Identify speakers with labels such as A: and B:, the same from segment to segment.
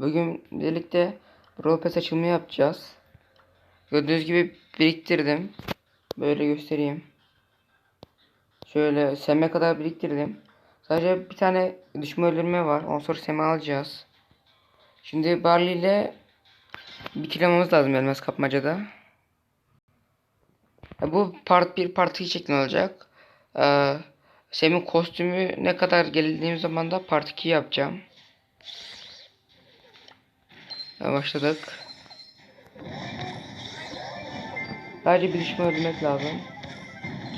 A: Bugün birlikte Brawl Pass açılımı yapacağız. Gördüğünüz gibi biriktirdim. Böyle göstereyim. Şöyle seme kadar biriktirdim. Sadece bir tane düşman öldürme var. Ondan sonra seme alacağız. Şimdi Barley ile bir kilamamız lazım elmas kapmacada. Bu part 1 part 2 şeklinde olacak. Ee, Sem'in kostümü ne kadar geldiğim zaman da part 2 yapacağım. Başladık. Sadece bir düşman öldürmek lazım.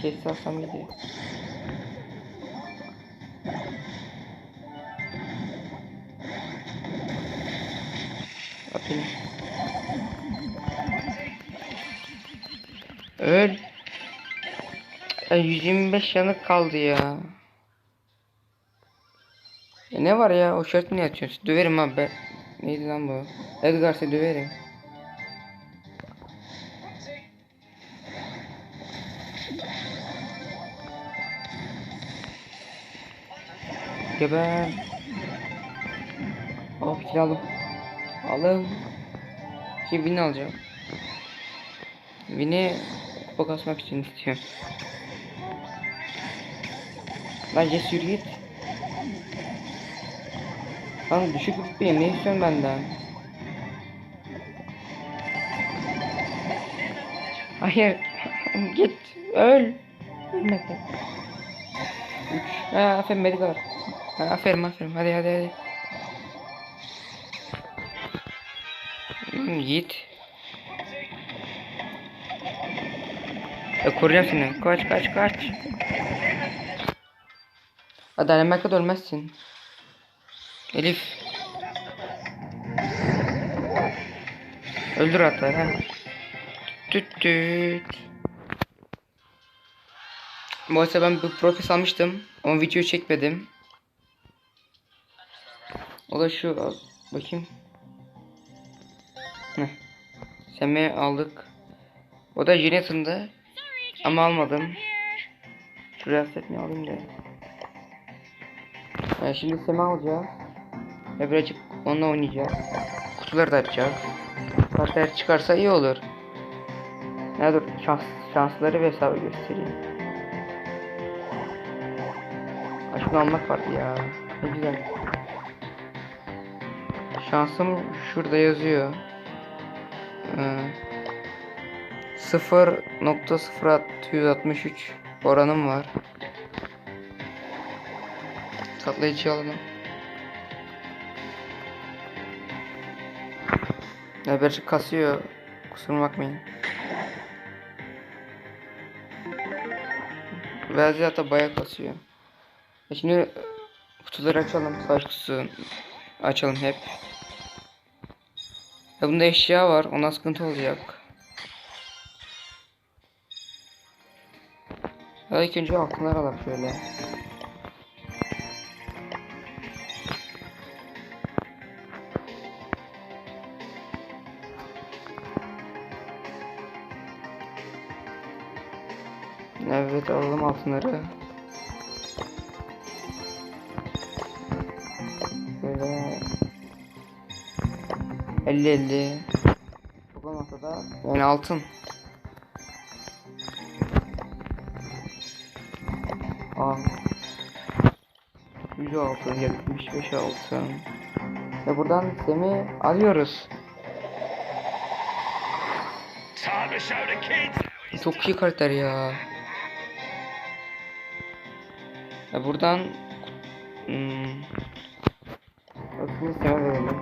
A: Kesti alsam iyiydi. Atayım. Öl. Ya 125 yanık kaldı ya. Ya ne var ya o şart niye atıyorsun? Döverim abi ben. Neydi lan bu? Edgar'sa döverim. Geber. Oh kill aldım. Aldım. Şimdi Win'i alacağım. Win'i kupa kasmak için istiyorum. Bence yürü git. Lan düşük rütbeyim ne istiyorsun benden? Hayır. git. Öl. Ölmedi. Üç. Aferin Medgar. Ha, aferin aferin. Hadi hadi hadi. Lan Git. E, koruyacağım seni. Kaç kaç kaç. Danimarka'da ölmezsin. Elif. Öldür hatta ha. Tüt tüt. Bu arada ben bu profes almıştım. Ama video çekmedim. O da şu bakayım. Heh. Semi aldık. O da Jonathan'dı. Ama almadım. Şuraya setini alayım da. Yani şimdi Semi alacağız. Ve birazcık onunla oynayacağız. Kutuları da açacağız. Karakter çıkarsa iyi olur. Ne dur şans, şansları ve hesabı göstereyim. Aşkını almak vardı ya. Ne güzel. Şansım şurada yazıyor. Ee, 0.0663 oranım var. Katlayıcı alalım. Ya birazcık kasıyor. Kusura bakmayın. Ve hatta bayağı kasıyor. E şimdi kutuları açalım. Savaş kutusu açalım hep. Ya bunda eşya var. Ona sıkıntı olacak. Ya ilk önce altınlar alalım şöyle. Altınları. Böyle 50 50 çok olmasa da yani altın. Aa. 100 altın, 75 altın. Ve buradan semi alıyoruz. Çok iyi karakter ya. Ya buradan hmm, Bakın sana verelim.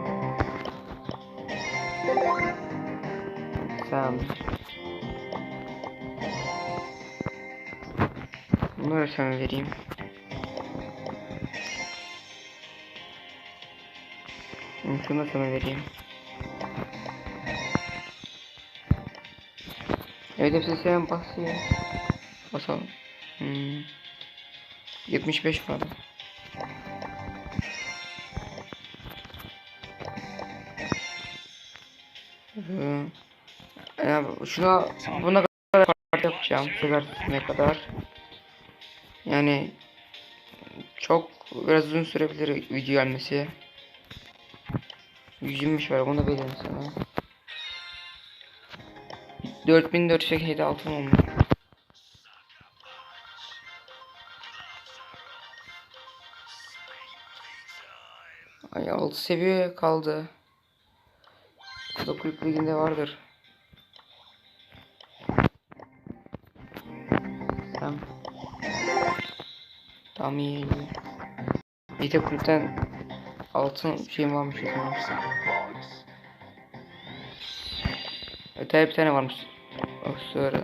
A: Tamam. Bunları sana vereyim. Şunu sana vereyim. Evet hepsi sen basıyor. Basalım. Hmm. 75 falan. Ee, yani şuna buna kadar part yapacağım. Severtine kadar. Yani çok biraz uzun sürebilir video gelmesi. 125 var bunu da verelim sana. 4487 altın olmuş. 6 seviye kaldı. Bu kulüp liginde vardır. Tamam. Tamam iyi. Bir de kulüpten altın şeyim varmış o zaman. Öte bir tane varmış. O sonra.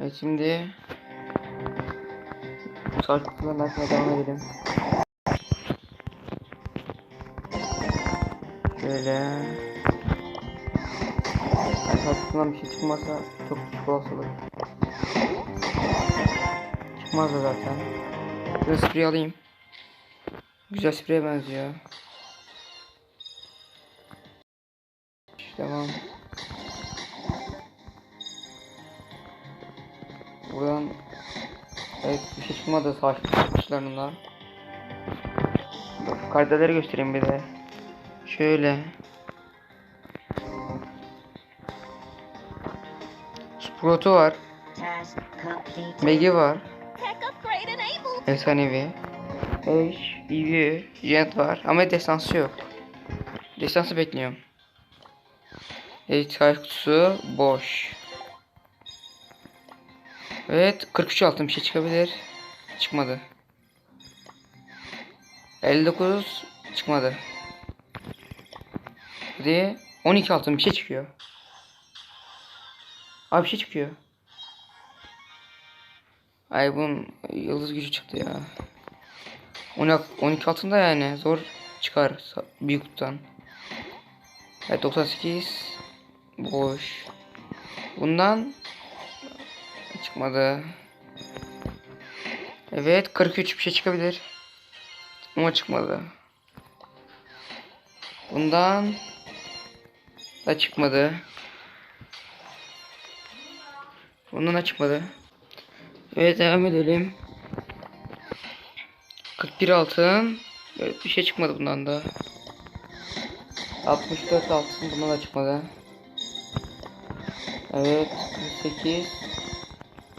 A: Evet şimdi Saç kutularını açmaya devam edelim. Şöyle Saç kutusundan bir şey çıkmazsa çok küçük olasılık. Çıkmaz da zaten. Şöyle sprey alayım. Güzel spreye benziyor. Tamam. Buradan Evet bir şey çıkmadı savaş kuşlarından. Kardeleri göstereyim bir de. Şöyle. Sprout'u var. Megi var. Efsanevi. H, EV, Gent var ama destansı yok. Destansı bekliyorum. Evet, kutusu boş. Evet, 43 altın bir şey çıkabilir. Çıkmadı. 59 çıkmadı. Hadi 12 altın bir şey çıkıyor. Abi bir şey çıkıyor. Ay bunun yıldız gücü çıktı ya. 12, 12 altında yani zor çıkar büyük kutudan. Evet 98 boş. Bundan çıkmadı. Evet 43 bir şey çıkabilir. Ama çıkmadı. Bundan da çıkmadı. Bundan da çıkmadı. Evet devam edelim. 41 altın. Evet bir şey çıkmadı bundan da. 64 altın bundan da çıkmadı. Evet 48.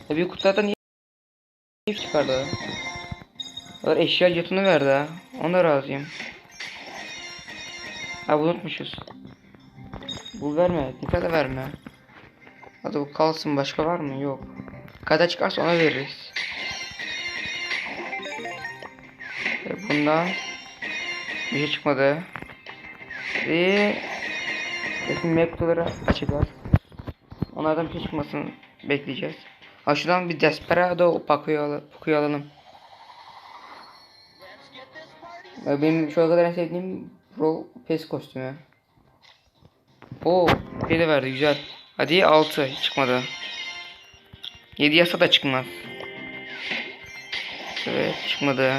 A: Ya bir kutulardan niye niye çıkardı? Kadar eşya jetonu verdi ha. Ona razıyım. Ha unutmuşuz. Bu verme. Dikkat de verme. Hadi bu kalsın. Başka var mı? Yok. Kadar çıkarsa ona veririz. E bundan bir şey çıkmadı. Ve şimdi mektuları açacağız. Onlardan bir şey çıkmasını bekleyeceğiz. Şuradan bir Desperado. Ya Benim şu kadar en sevdiğim Pro Pes kostümü. Oo, bir de verdi güzel. Hadi 6 çıkmadı. 7 yasa da çıkmaz. Evet çıkmadı.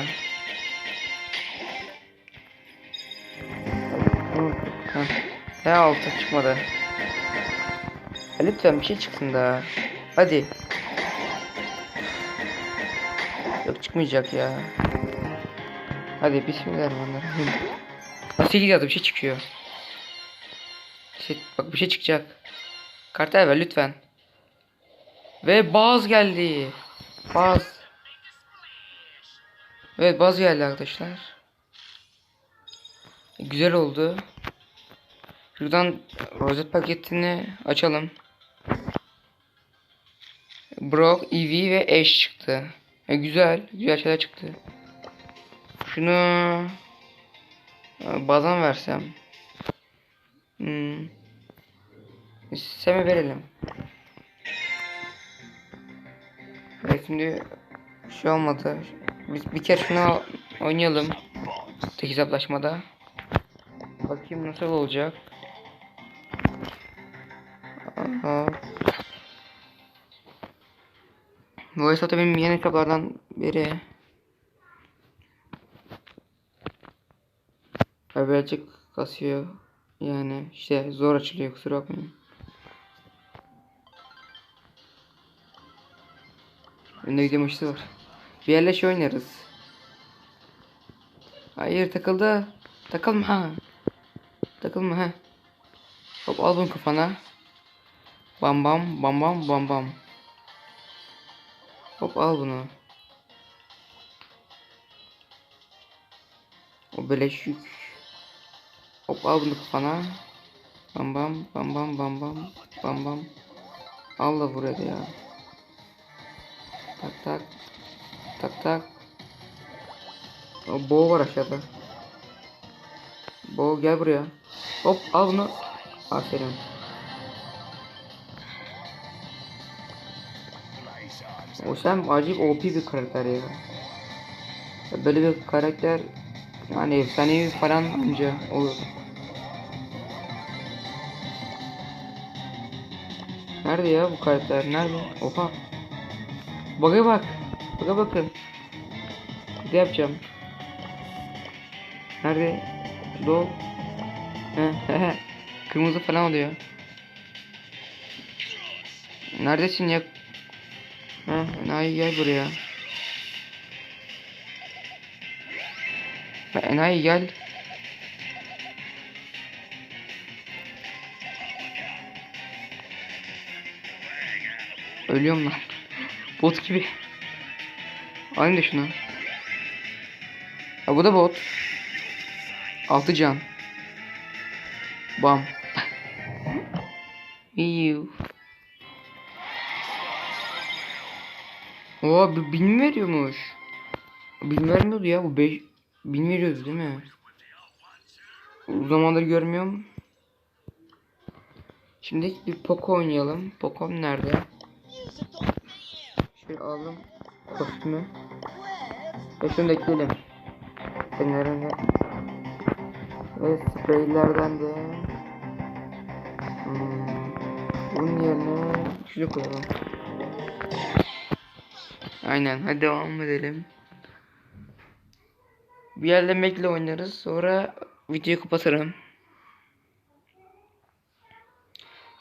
A: Ne altı çıkmadı. Ya lütfen bir şey çıksın da. Hadi. Çıkmayacak ya. Hadi bismillahirrahmanirrahim. Nasıl yazdı bir şey çıkıyor. Şey, bak bir şey çıkacak. Kartel ver lütfen. Ve baz geldi. Baz. Evet baz geldi arkadaşlar. Güzel oldu. Şuradan rozet paketini açalım. Brock, Eevee ve Ash çıktı. E, güzel. Güzel şeyler çıktı. Şunu e, bazan versem. Hmm. Seme verelim. Evet şimdi şey olmadı. Biz bir kere şunu oynayalım. Tek hesaplaşmada. Bakayım nasıl olacak. Bu hesapta benim yeni hesaplardan biri. Ve birazcık kasıyor. Yani işte zor açılıyor kusura bakmayın. Önde video maçı var. Bir yerle şey oynarız. Hayır takıldı. Takılma ha. Takılma ha. Hop al bunu kafana. Bam bam bam bam bam bam. Hop al bunu. O beleş yük. Hop al bunu kafana. Bam bam bam bam bam bam bam bam. Al da hadi ya. Tak tak. Tak tak. O boğ var aşağıda. Boğ gel buraya. Hop al bunu. Aferin. O sen acayip OP bir karakter ya. Böyle bir karakter yani efsanevi falan anca olur. Nerede ya bu karakter? Nerede? Oha. Baka bak. Baka bakın. De yapacağım. Nerede? He, Kırmızı falan oluyor. Neredesin ya? Ha, enayi gel buraya. Ha, enayi gel. Ölüyorum lan. Bot gibi. Alayım da şunu. Ha bu da bot. Altı can. Bam. İyi. Bu bin veriyormuş. Bin vermiyordu ya bu beş bin veriyordu değil mi? O zamandır görmüyorum. Şimdi bir Poco oynayalım. Poco'm nerede? Şöyle alalım kostümü. Ve şunu da ekleyelim. Fenerine. Ve spreylerden de hmm, bunun yerine şunu koyalım. Aynen hadi devam edelim. Bir yerle Mac'le oynarız sonra videoyu kapatırım.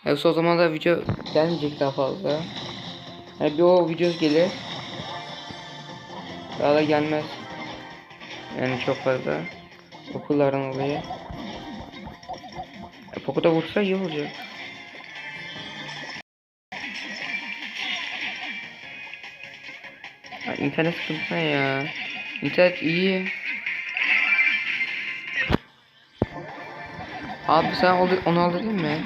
A: Yoksa o zaman da video gelmeyecek daha fazla. Yani bir o video gelir. Daha da gelmez. Yani çok fazla. Okullardan dolayı. E, Poco'da vursa iyi olacak. İnternet sıkıntı ya? İnternet iyi. Abi sen onu aldın? Ne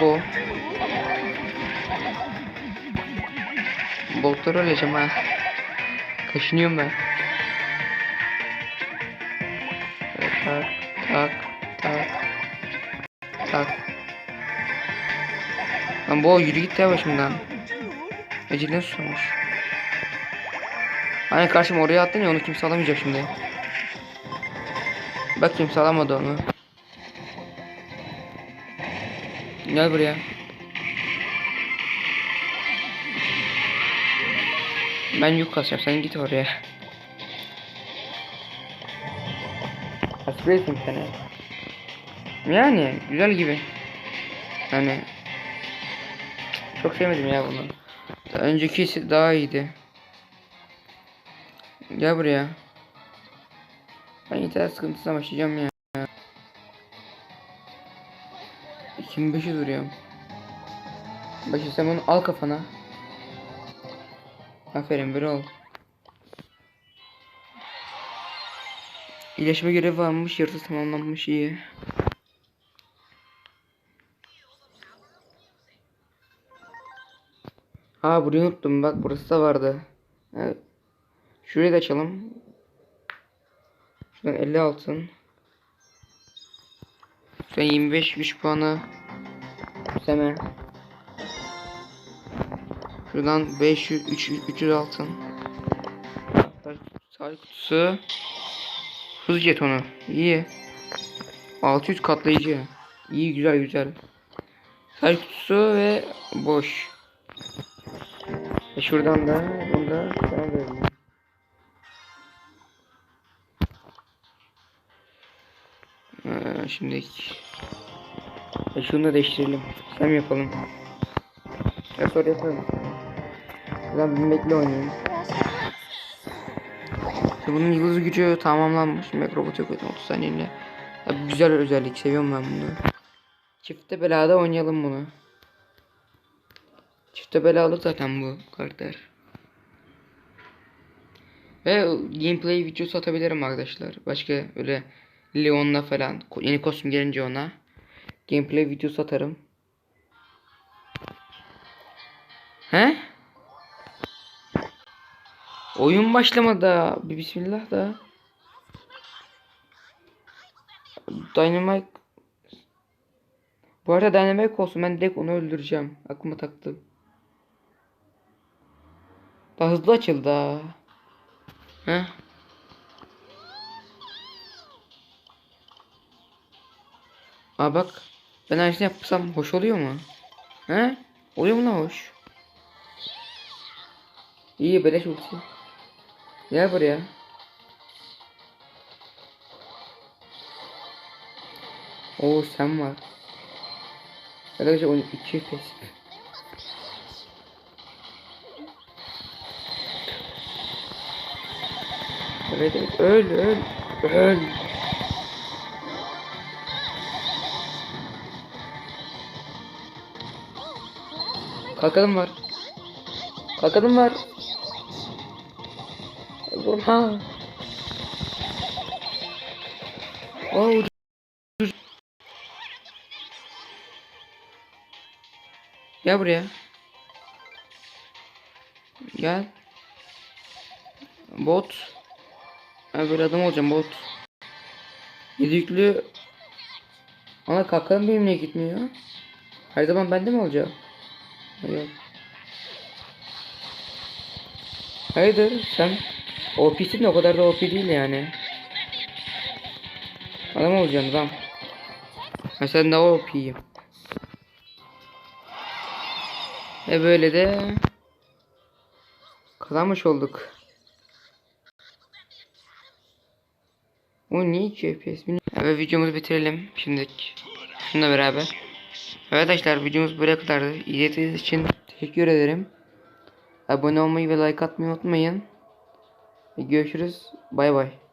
A: bu? Botları öleceğim ha. Kaşınıyorum ben. Lan bu yürü git ya başımdan. Ecelinden susamış. Hani karşıma oraya attın ya onu kimse alamayacak şimdi. Bak kimse alamadı onu. Gel buraya. Ben yük kasacağım sen git oraya. Aspiresin seni. Yani güzel gibi. Yani çok sevmedim ya bunu. Daha öncekisi daha iyiydi. Gel buraya. Ben internet sıkıntısına başlayacağım ya. 25'i duruyorum. Başı sen bunu al kafana. Aferin bir ol. İyileşme görevi varmış, yarısı tamamlanmış iyi. Aa burayı unuttum bak burası da vardı. Evet. Şurayı da açalım. Şuradan 50 altın. Şuradan 25 güç puanı. Seme. Şuradan 500 300, 300 altın. Sağ kutusu. Hız jetonu. İyi. 600 katlayıcı. İyi güzel güzel. Sağ kutusu ve boş. E şuradan da bunu da. Ee, şimdi e şunu da değiştirelim. Sen yapalım? Ya sonra yaparım. Ben bir Mac'le oynayayım. Bunun yıldız gücü tamamlanmış. Mikrobot yok 30 saniyeliğine. Ya, güzel özellik seviyorum ben bunu. Çifte belada oynayalım bunu. Çifte belalı zaten bu karakter. Ve gameplay videosu atabilirim arkadaşlar. Başka öyle Leon'la falan yeni kostüm gelince ona gameplay videosu atarım. He? Oyun başlamadı. Bir bismillah da. Dynamite Bu arada Dynamite olsun ben direkt onu öldüreceğim. Aklıma taktım. Daha hızlı açıldı ha. Heh. Aa bak. Ben aynısını yapsam hoş oluyor mu? He? Oluyor mu lan hoş? İyi beleş ulti. Gel buraya. Oo sen var. Arkadaşlar 12 pes. Evet öl öl öl. Kalkalım var. Kalkalım var. Vurma. Oh. Gel buraya. Gel. Bot. Ben böyle adam olacağım bot. Yedüklü. Ama kalkalım benim niye gitmiyor? Her zaman bende mi olacak? Yok. Hayırdır sen OP'sin de o kadar da OP değil yani. Adam olacaksın adam. Ha sen daha OP'yim. E böyle de kazanmış olduk. O niye 2 FPS bilmiyorum. Videomuzu bitirelim şimdilik. Şununla beraber. Evet arkadaşlar videomuz buraya kadardı. İzlediğiniz için teşekkür ederim. Abone olmayı ve like atmayı unutmayın. Görüşürüz. Bay bay.